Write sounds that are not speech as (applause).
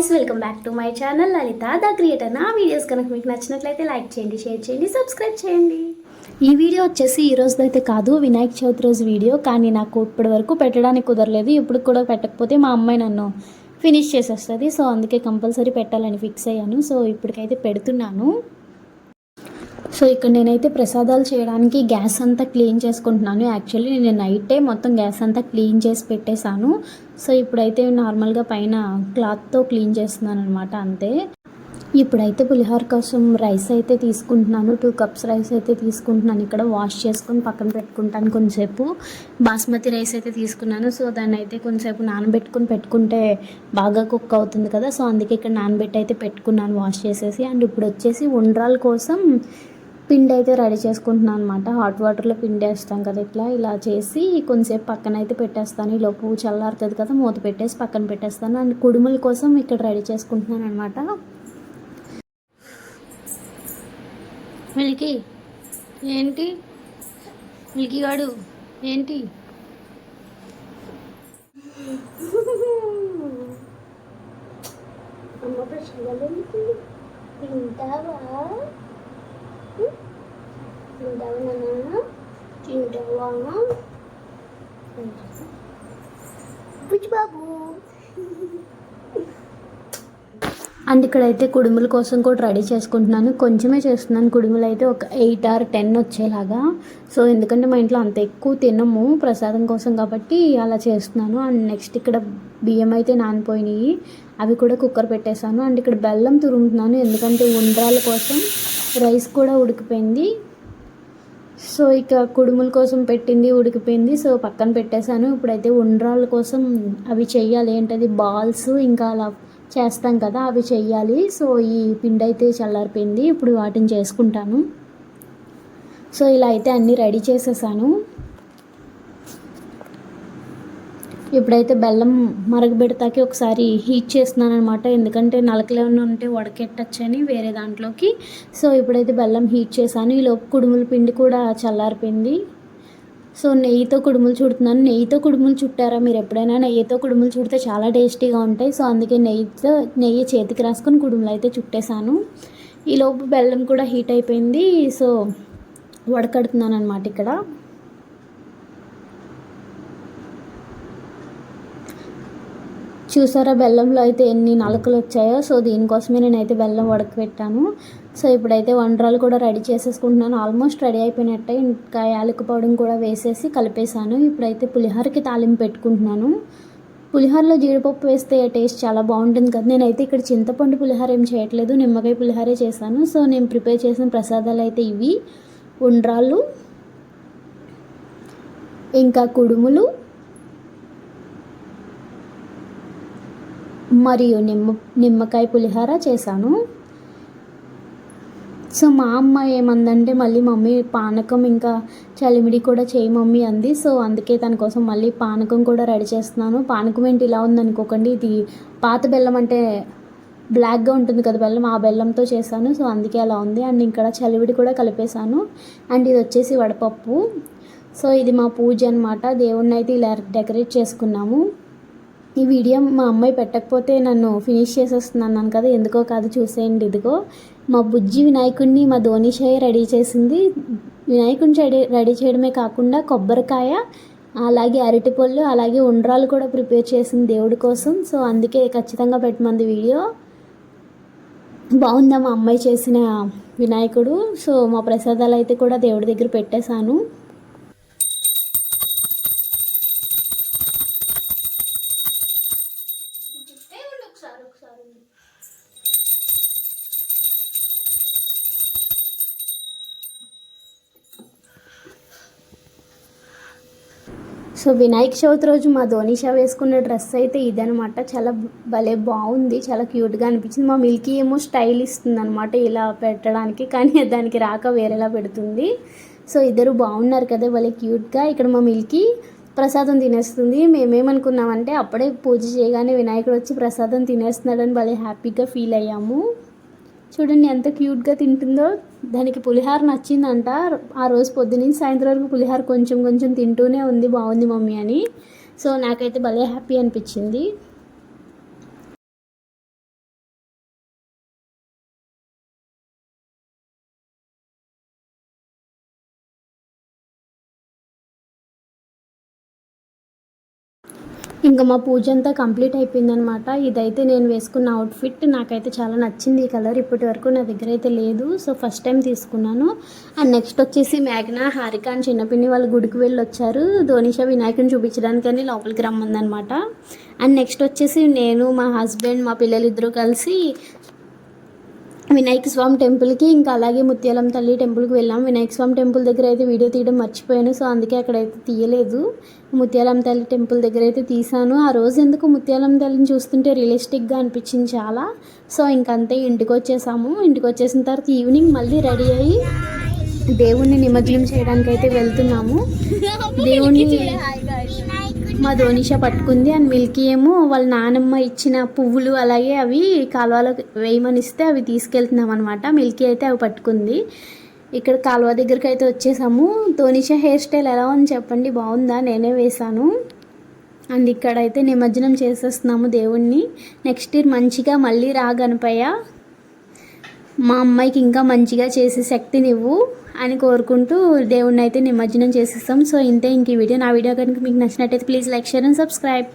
Guys welcome back to my channel Lalitha the creator నా videos కనుక మీకు నచ్చినట్లయితే లైక్ చేయండి షేర్ చేయండి సబ్స్క్రైబ్ చేయండి. ఈ వీడియో వచ్చేసి ఈ రోజు అయితే కాదు వినాయక చవితి రోజు వీడియో కానీ నాకు ఇప్పటి వరకు పెట్టడానికి కుదరలేదు. ఇప్పుడు కూడా పెట్టకపోతే మా అమ్మాయి నన్ను ఫినిష్ చేసేస్తుంది. సో అందుకే కంపల్సరీ పెట్టాలని ఫిక్స్ అయ్యాను. సో ఇప్పటికైతే పెడుతున్నాను. సో ఇక్కడ నేనైతే ప్రసాదాలు చేయడానికి గ్యాస్ అంతా క్లీన్ చేసుకుంటున్నాను. యాక్చువల్లీ నేను నైటే మొత్తం గ్యాస్ అంతా క్లీన్ చేసి పెట్టేశాను. సో ఇప్పుడైతే నార్మల్గా పైన క్లాత్తో క్లీన్ చేస్తున్నాను అనమాట అంతే. ఇప్పుడైతే పులిహోర కోసం రైస్ అయితే తీసుకుంటున్నాను. టూ కప్స్ రైస్ అయితే తీసుకుంటున్నాను. ఇక్కడ వాష్ చేసుకొని పక్కన పెట్టుకుంటాను కొంచెంసేపు. బాస్మతి రైస్ అయితే తీసుకున్నాను. సో దాన్ని అయితే కొంచెంసేపు నానబెట్టుకొని పెట్టుకుంటే బాగా కుక్ అవుతుంది కదా. సో అందుకే ఇక్కడ నానబెట్టి అయితే పెట్టుకున్నాను వాష్ చేసేసి. అండ్ ఇప్పుడు వచ్చేసి ఉండ్రాల కోసం పిండి అయితే రెడీ చేసుకుంటున్నాను అనమాట హాట్ వాటర్లో పిండి వేస్తాం కదా ఇట్లా. ఇలా చేసి కొంచెంసేపు పక్కన అయితే పెట్టేస్తాను. ఈ లోపు చల్లారుతుంది కదా మూత పెట్టేసి పక్కన పెట్టేస్తాను. అండ్ కుడుముల కోసం ఇక్కడ రెడీ చేసుకుంటున్నాను అనమాట మిల్కీ ఏంటి? మిల్కీ గాడు ఏంటి? అమ్మ అండ్ ఇక్కడైతే కుడుముల కోసం కూడా రెడీ చేసుకుంటున్నాను. కొంచెమే చేస్తున్నాను. కుడుములు అయితే ఒక ఎయిట్ ఆర్ టెన్ వచ్చేలాగా. సో ఎందుకంటే మా ఇంట్లో అంత ఎక్కువ తినము ప్రసాదం కోసం కాబట్టి అలా చేస్తున్నాను. అండ్ నెక్స్ట్ ఇక్కడ బియ్యం అయితే నానిపోయినాయి. అవి కూడా కుక్కర్ పెట్టేశాను. అండ్ ఇక్కడ బెల్లం తురుముతున్నాను. ఎందుకంటే ఉండ్రాల కోసం రైస్ కూడా ఉడికిపోయింది. సో ఇక కుడుముల కోసం పెట్టింది ఉడికిపోయింది. సో పక్కన పెట్టేశాను. ఇప్పుడైతే ఉండ్రాల కోసం అవి చెయ్యాలి. ఏంటది? బాల్స్ ఇంకా అలా చేస్తాం కదా అవి చెయ్యాలి. సో ఈ పిండి అయితే చల్లారిపోయింది. ఇప్పుడు వాటిని చేసుకుంటాను. సో ఇలా అయితే అన్నీ రెడీ చేసేసాను. ఇప్పుడైతే బెల్లం మరగబెడతాకి ఒకసారి హీట్ చేస్తున్నాను అనమాట ఎందుకంటే నలకలేమన్నా ఉంటే ఉడకెట్టచ్చని వేరే దాంట్లోకి. సో ఇప్పుడైతే బెల్లం హీట్ చేశాను. ఈ లోపు కుడుముల పిండి కూడా చల్లారిపోయింది. సో నెయ్యితో కుడుములు చుడుతున్నాను. నెయ్యితో కుడుములు చుట్టారా మీరు ఎప్పుడైనా? నెయ్యితో కుడుములు చుడితే చాలా టేస్టీగా ఉంటాయి. సో అందుకే నెయ్యితో నెయ్యి చేతికి రాసుకొని కుడుములు అయితే చుట్టేశాను. ఈలోపు బెల్లం కూడా హీట్ అయిపోయింది. సో వడకడుతున్నాను అనమాట ఇక్కడ. చూసారా బెల్లంలో అయితే ఎన్ని నలకలు వచ్చాయో. సో దీనికోసమే నేనైతే బెల్లం ఉడకబెట్టాను. సో ఇప్పుడైతే వంటరాలు కూడా రెడీ చేసేసుకుంటున్నాను. ఆల్మోస్ట్ రెడీ అయిపోయినట్టే. ఇంకా యాలక పౌడర్ కూడా వేసేసి కలిపేశాను. ఇప్పుడైతే పులిహోరకి తాలింపు పెట్టుకుంటున్నాను. పులిహోరలో జీడిపప్పు వేస్తే టేస్ట్ చాలా బాగుంటుంది కదా. నేనైతే ఇక్కడ చింతపండు పులిహోర ఏం చేయట్లేదు. నిమ్మకాయ పులిహోరే చేశాను. సో నేను ప్రిపేర్ చేసిన ప్రసాదాలు అయితే ఇవి. ఉండ్రాళ్ళు ఇంకా కుడుములు మరియు నిమ్మ నిమ్మకాయ పులిహోర చేశాను. సో మా అమ్మ ఏమందంటే మళ్ళీ మమ్మీ పానకం ఇంకా చలిమిడి కూడా చేయి మమ్మీ అంది. సో అందుకే తన కోసం మళ్ళీ పానకం కూడా రెడీ చేస్తున్నాను. పానకం ఏంటి ఇలా ఉందనుకోకండి ఇది పాత బెల్లం అంటే బ్లాక్గా ఉంటుంది కదా బెల్లం ఆ బెల్లంతో చేశాను. సో అందుకే అలా ఉంది. అండ్ ఇక్కడ చలివిడి కూడా కలిపేశాను. అండ్ ఇది వచ్చేసి వడపప్పు. సో ఇది మా పూజ అనమాట దేవుణ్ణి అయితే ఇలా డెకరేట్ చేసుకున్నాము. ఈ వీడియో మా అమ్మాయి పెట్టకపోతే నన్ను ఫినిష్ చేసేస్తున్నాను కదా ఎందుకో కాదు చూసేయండి ఇదిగో. మా బుజ్జి వినాయకుడిని మా ధోనిషాయ రెడీ చేసింది. వినాయకుడిని రెడీ రెడీ చేయడమే కాకుండా కొబ్బరికాయ అలాగే అరటిపళ్ళు అలాగే ఉండ్రాలు కూడా ప్రిపేర్ చేసింది దేవుడి కోసం. సో అందుకే ఖచ్చితంగా పెట్టమంది వీడియో. బాగుందా మా అమ్మాయి చేసిన వినాయకుడు? సో మా ప్రసాదాలు అయితే కూడా దేవుడి దగ్గర పెట్టేశాను. సో వినాయక చవితి రోజు మా ధోనిషా వేసుకున్న డ్రెస్ అయితే ఇదనమాట చాలా భలే బాగుంది. చాలా క్యూట్గా అనిపించింది. మా మిల్కీ ఏమో స్టైల్ ఇస్తుంది అనమాట ఇలా పెట్టడానికి. కానీ దానికి రాక వేరేలా పెడుతుంది. సో ఇద్దరు బాగున్నారు కదా భలే క్యూట్గా. ఇక్కడ మా మిల్కీ ప్రసాదం తినేస్తుంది. మేమేమనుకున్నామంటే అప్పుడే పూజ చేయగానే వినాయకుడు వచ్చి ప్రసాదం తినేస్తున్నాడని భలే హ్యాపీగా ఫీల్ అయ్యాము. చూడండి ఎంత క్యూట్గా తింటుందో. దానికి పులిహార నచ్చిందంట. ఆ రోజు పొద్దునుంచి సాయంత్రం వరకు పులిహార కొంచెం కొంచెం తింటూనే ఉంది. బాగుంది మమ్మీ అని. సో నాకైతే భలే హ్యాపీ అనిపించింది. ఇంకా మా పూజ అంతా కంప్లీట్ అయిపోయిందనమాట. ఇదైతే నేను వేసుకున్న అవుట్ఫిట్ నాకైతే చాలా నచ్చింది ఈ కలర్. ఇప్పటి వరకు నా దగ్గర అయితే లేదు. సో ఫస్ట్ టైం తీసుకున్నాను. అండ్ నెక్స్ట్ వచ్చేసి మేఘన హారిక అని చిన్నపిన్ని వాళ్ళు గుడికి వెళ్ళి వచ్చారు ధోనిషా వినాయకుని చూపించడానికని లోపలికి రమ్మందనమాట. అండ్ నెక్స్ట్ వచ్చేసి నేను మా హస్బెండ్ మా పిల్లలిద్దరూ కలిసి వినాయక స్వామి టెంపుల్కి ఇంకా అలాగే ముత్యాలం తల్లి టెంపుల్కి వెళ్ళాం. వినాయక స్వామి టెంపుల్ దగ్గర అయితే వీడియో తీయడం మర్చిపోయాను సో అందుకే అక్కడైతే తీయలేదు. ముత్యాలం తల్లి టెంపుల్ దగ్గర అయితే తీసాను. ఆ రోజు ఎందుకు ముత్యాలం తల్లిని చూస్తుంటే రియలిస్టిక్గా అనిపించింది చాలా. సో ఇంకంతే ఇంటికి వచ్చేసాము. ఇంటికి వచ్చేసిన తర్వాత ఈవినింగ్ మళ్ళీ రెడీ అయ్యి దేవుణ్ణి నిమజ్జనం చేయడానికి అయితే వెళ్తున్నాము. (laughs) దేవుణ్ణి మా ధోనిష పట్టుకుంది అండ్ మిల్కీ ఏమో వాళ్ళ నానమ్మ ఇచ్చిన పువ్వులు అలాగే అవి కాలువలో వేయమనిస్తే అవి తీసుకెళ్తున్నాం అనమాట మిల్కీ అయితే అవి పట్టుకుంది. ఇక్కడ కాలువ దగ్గరికి అయితే వచ్చేసాము. ధోనిష హెయిర్ స్టైల్ ఎలా ఉంది చెప్పండి? బాగుందా? నేనే వేశాను. అండ్ ఇక్కడైతే నిమజ్జనం చేసేస్తున్నాము దేవుణ్ణి. నెక్స్ట్ ఇయర్ మంచిగా మళ్ళీ రా మా అమ్మాయికి ఇంకా మంచిగా చేసే శక్తినివ్వు అని కోరుకుంటూ దేవుణ్ణి అయితే నిమజ్జనం చేసేస్తాం. సో ఇంతే ఇంక ఈ వీడియో నా వీడియో కనుక మీకు నచ్చినట్టయితే please like share and subscribe